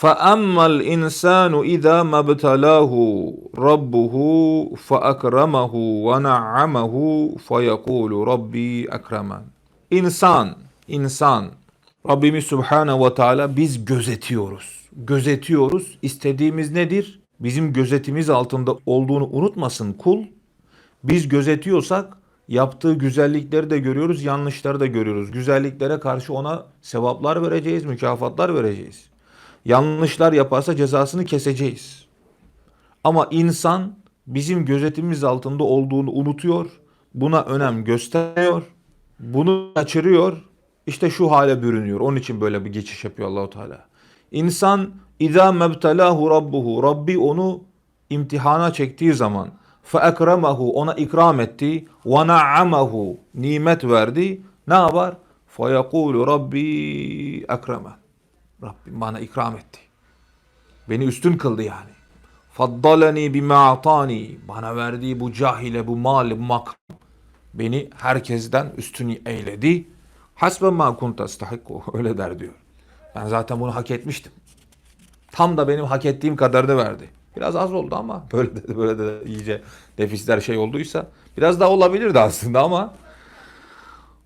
فَأَمَّا الْاِنْسَانُ اِذَا مَبْتَلَاهُ رَبُّهُ فَأَكْرَمَهُ وَنَعَّمَهُ فَيَقُولُ رَبِّي أَكْرَمَنْ İnsan, insan. Rabbimiz Subhanahu ve Teala biz gözetiyoruz. Gözetiyoruz. İstediğimiz nedir? Bizim gözetimiz altında olduğunu unutmasın kul. Biz gözetiyorsak yaptığı güzellikleri de görüyoruz, yanlışları da görüyoruz. Güzelliklere karşı ona sevaplar vereceğiz, mükafatlar vereceğiz. Yanlışlar yaparsa cezasını keseceğiz. Ama insan bizim gözetimimiz altında olduğunu unutuyor. Buna önem gösteriyor. Bunu kaçırıyor. İşte şu hale bürünüyor. Onun için böyle bir geçiş yapıyor Allahu Teala. İnsan İza mebtelahu rabbuhu Rabbi onu imtihana çektiği zaman fe ekremahu ona ikram etti ve na'amahu nimet verdi ne yapar? Fe Rabbi ekreme Rabbim bana ikram etti. Beni üstün kıldı yani. Faddaleni bima atani bana verdiği bu cahile bu mal bu makam beni herkesten üstün eyledi. Hasbe ma kunta öyle der diyor. Ben zaten bunu hak etmiştim. Tam da benim hak ettiğim kadarını verdi. Biraz az oldu ama böyle de böyle de iyice defisler şey olduysa biraz daha olabilirdi aslında ama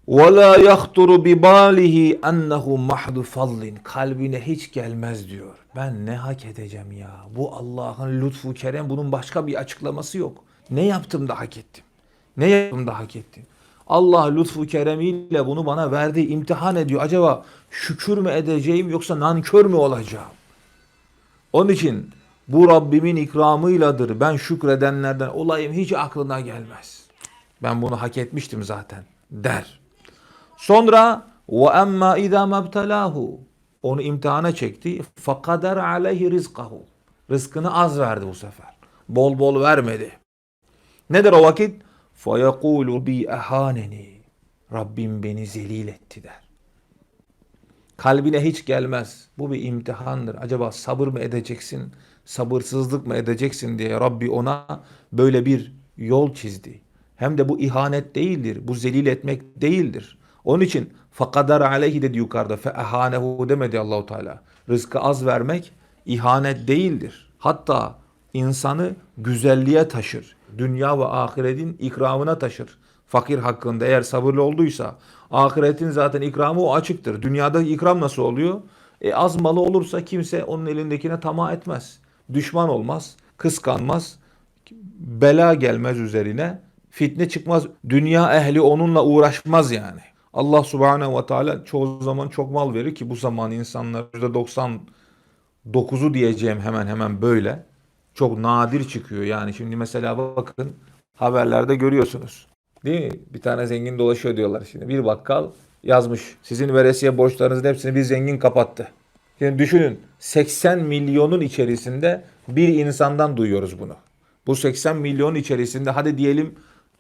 وَلَا يَخْطُرُ بِبَالِهِ اَنَّهُ مَحْدُ فَضْلٍ Kalbine hiç gelmez diyor. Ben ne hak edeceğim ya? Bu Allah'ın lütfu kerem bunun başka bir açıklaması yok. Ne yaptım da hak ettim? Ne yaptım da hak ettim? Allah lütfu keremiyle bunu bana verdi, imtihan ediyor. Acaba şükür mü edeceğim yoksa nankör mü olacağım? Onun için bu Rabbimin ikramıyladır. Ben şükredenlerden olayım hiç aklına gelmez. Ben bunu hak etmiştim zaten der. Sonra ve emma izâ mebtelâhu onu imtihana çekti. Fakadar aleyhi rizkahu. Rızkını az verdi bu sefer. Bol bol vermedi. Nedir o vakit? Feyekulu bi ehaneni. Rabbim beni zelil etti der. Kalbine hiç gelmez. Bu bir imtihandır. Acaba sabır mı edeceksin, sabırsızlık mı edeceksin diye Rabbi ona böyle bir yol çizdi. Hem de bu ihanet değildir. Bu zelil etmek değildir. Onun için fakadar aleyhi dedi yukarıda. Fe ehanehu demedi Allahu Teala. Rızkı az vermek ihanet değildir. Hatta insanı güzelliğe taşır. Dünya ve ahiretin ikramına taşır. Fakir hakkında eğer sabırlı olduysa ahiretin zaten ikramı o açıktır. Dünyada ikram nasıl oluyor? E az malı olursa kimse onun elindekine tamah etmez. Düşman olmaz, kıskanmaz, bela gelmez üzerine, fitne çıkmaz. Dünya ehli onunla uğraşmaz yani. Allah subhanehu ve teala çoğu zaman çok mal verir ki bu zaman insanlar %99'u diyeceğim hemen hemen böyle. Çok nadir çıkıyor yani. Şimdi mesela bakın haberlerde görüyorsunuz. Değil mi? Bir tane zengin dolaşıyor diyorlar şimdi. Bir bakkal yazmış. Sizin veresiye borçlarınızın hepsini bir zengin kapattı. Şimdi düşünün 80 milyonun içerisinde bir insandan duyuyoruz bunu. Bu 80 milyon içerisinde hadi diyelim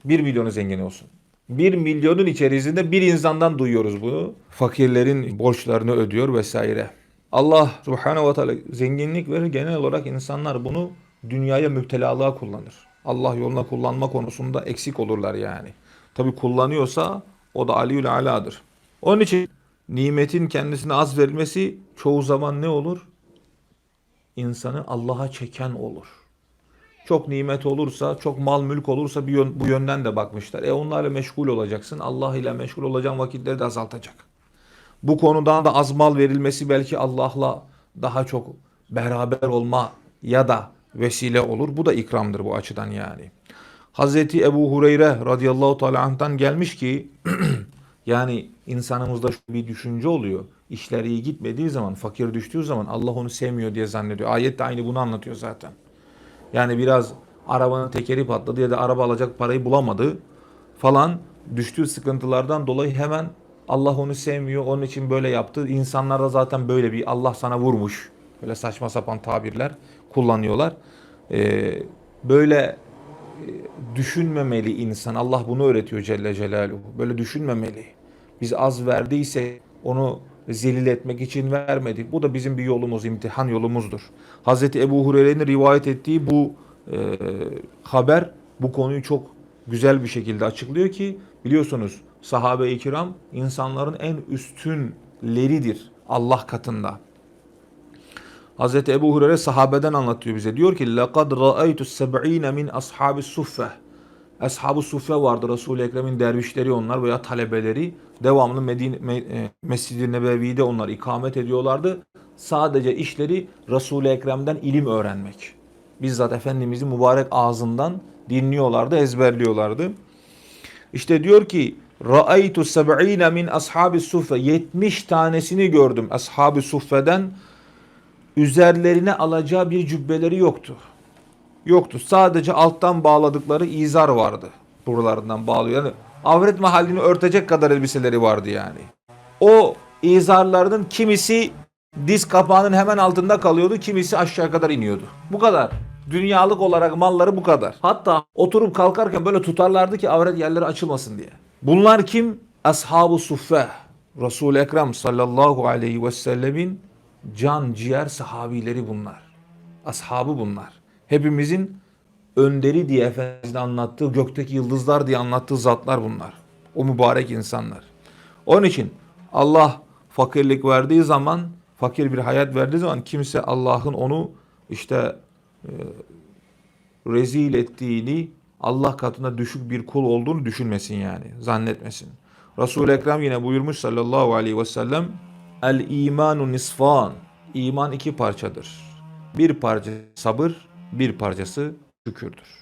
1 milyonu zengin olsun. 1 milyonun içerisinde bir insandan duyuyoruz bunu. Fakirlerin borçlarını ödüyor vesaire. Allah subhanehu ve teala zenginlik verir. Genel olarak insanlar bunu dünyaya müptelalığa kullanır. Allah yoluna kullanma konusunda eksik olurlar yani. Tabi kullanıyorsa o da aliyül aladır. Onun için nimetin kendisine az verilmesi çoğu zaman ne olur? İnsanı Allah'a çeken olur. Çok nimet olursa, çok mal mülk olursa bir yön, bu yönden de bakmışlar. E onlarla meşgul olacaksın. Allah ile meşgul olacağın vakitleri de azaltacak. Bu konudan da az mal verilmesi belki Allah'la daha çok beraber olma ya da vesile olur. Bu da ikramdır bu açıdan yani. Hazreti Ebu Hureyre radıyallahu teala gelmiş ki yani insanımızda şu bir düşünce oluyor. İşler iyi gitmediği zaman, fakir düştüğü zaman Allah onu sevmiyor diye zannediyor. Ayet de aynı bunu anlatıyor zaten. Yani biraz arabanın tekeri patladı ya da araba alacak parayı bulamadı falan düştüğü sıkıntılardan dolayı hemen Allah onu sevmiyor, onun için böyle yaptı. İnsanlar da zaten böyle bir Allah sana vurmuş. Böyle saçma sapan tabirler kullanıyorlar. Ee, böyle e, düşünmemeli insan. Allah bunu öğretiyor Celle Celaluhu. Böyle düşünmemeli. Biz az verdiyse onu zelil etmek için vermedik. Bu da bizim bir yolumuz, imtihan yolumuzdur. Hazreti Ebu Hureyre'nin rivayet ettiği bu e, haber bu konuyu çok güzel bir şekilde açıklıyor ki biliyorsunuz sahabe-i kiram insanların en üstünleridir Allah katında. Hazreti Ebu Hureyre sahabeden anlatıyor bize. Diyor ki لَقَدْ رَأَيْتُ السَّبْعِينَ min ashabi suffe. Ashab-ı Suffe vardı. Resul-i Ekrem'in dervişleri onlar veya talebeleri. Devamlı Medine, Me- e, Mescid-i Nebevi'de onlar ikamet ediyorlardı. Sadece işleri Resul-i Ekrem'den ilim öğrenmek. Bizzat Efendimizin mübarek ağzından dinliyorlardı, ezberliyorlardı. İşte diyor ki Ra'aytu seb'ine min ashabi suffe 70 tanesini gördüm ashabi suffeden üzerlerine alacağı bir cübbeleri yoktu. Yoktu. Sadece alttan bağladıkları izar vardı. Buralarından bağlıyor. Yani avret mahallini örtecek kadar elbiseleri vardı yani. O izarlarının kimisi diz kapağının hemen altında kalıyordu, kimisi aşağı kadar iniyordu. Bu kadar. Dünyalık olarak malları bu kadar. Hatta oturup kalkarken böyle tutarlardı ki avret yerleri açılmasın diye. Bunlar kim? Ashab-ı Suffe. Resul-i Ekrem sallallahu aleyhi ve sellemin can ciğer sahabileri bunlar. Ashabı bunlar. Hepimizin önderi diye Efendimizin anlattığı, gökteki yıldızlar diye anlattığı zatlar bunlar. O mübarek insanlar. Onun için Allah fakirlik verdiği zaman, fakir bir hayat verdiği zaman kimse Allah'ın onu işte e, rezil ettiğini, Allah katında düşük bir kul olduğunu düşünmesin yani. Zannetmesin. Resul-i Ekrem yine buyurmuş sallallahu aleyhi ve sellem El imanu nisfan. İman iki parçadır. Bir parça sabır, bir parçası şükürdür.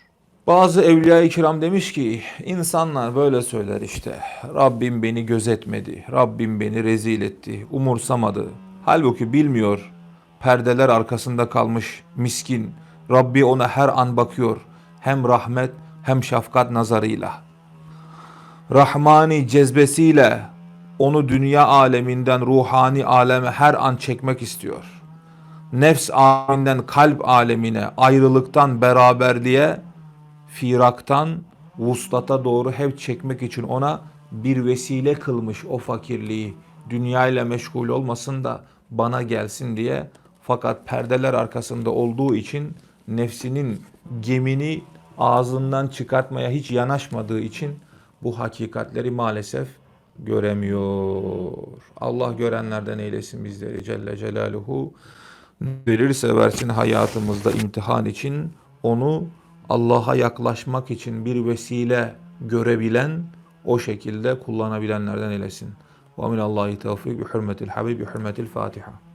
Bazı evliya-i kiram demiş ki insanlar böyle söyler işte. Rabbim beni gözetmedi. Rabbim beni rezil etti. Umursamadı. Halbuki bilmiyor. Perdeler arkasında kalmış miskin. Rabbi ona her an bakıyor. Hem rahmet hem şefkat nazarıyla. Rahmani cezbesiyle onu dünya aleminden ruhani aleme her an çekmek istiyor. Nefs aleminden kalp alemine, ayrılıktan beraberliğe, firaktan vuslata doğru hep çekmek için ona bir vesile kılmış o fakirliği. Dünya ile meşgul olmasın da bana gelsin diye. Fakat perdeler arkasında olduğu için nefsinin gemini ağzından çıkartmaya hiç yanaşmadığı için bu hakikatleri maalesef göremiyor. Allah görenlerden eylesin bizleri Celle Celaluhu. Verirse versin hayatımızda imtihan için onu Allah'a yaklaşmak için bir vesile görebilen, o şekilde kullanabilenlerden eylesin. Ve minallahi tevfik bi hürmetil habib bi hürmetil Fatiha.